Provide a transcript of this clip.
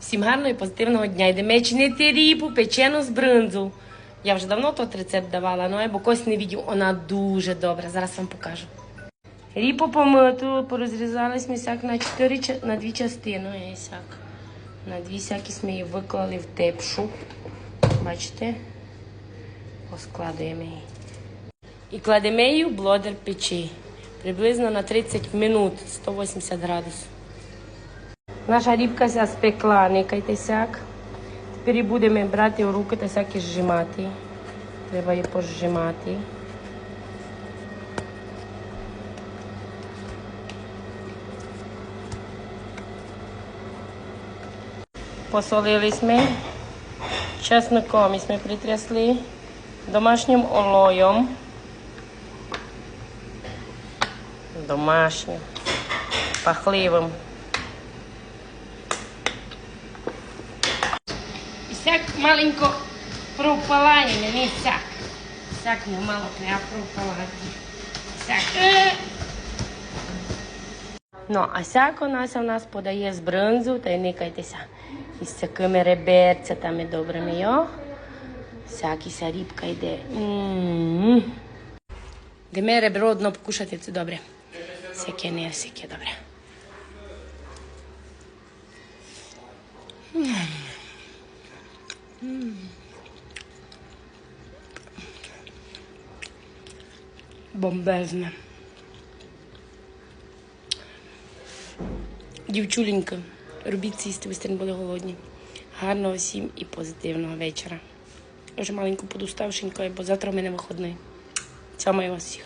Всім гарного і позитивного дня. Йдемо чинити ріпу, печену з бринзу. Я вже давно тот рецепт давала, ну бо когось не відео, вона дуже добра. Зараз вам покажу. Ріпу помиту, порозрізались мисяк на, чотири, ча- на дві частини. і сяк. На дві сякі ми її виклали в тепшу. Бачите? Поскладуємо її. І кладемо її в блодер печі. Приблизно на 30 минут 180 градусів. Наша рібка ся спекла, никайте сяк. Тепер будемо брати в руки та сяк і зжимати. Треба її пожимати. Посолили ми. Чесником ми притрясли. Домашнім олоєм. Домашнім. Пахливим. vsak malenko propalanje, ne vsak. Vsak mu malo treba propalanje. Vsak. No, a vsako naša v nas podaje z bronzu, to je nekaj tesa. Izsekame reberce, tam je dobro mejo. Vsaki sa ribka ide. Mm. Gdje mere brodno pokušati, to je dobre. Vsake ne, vsake dobre. Бомбезне. Дівчуленька, робіть сісти, ви не були голодні. Гарного всім і позитивного вечора. Я вже маленьку подуставшенько, бо завтра в мене виходний. Цьомаю вас всіх.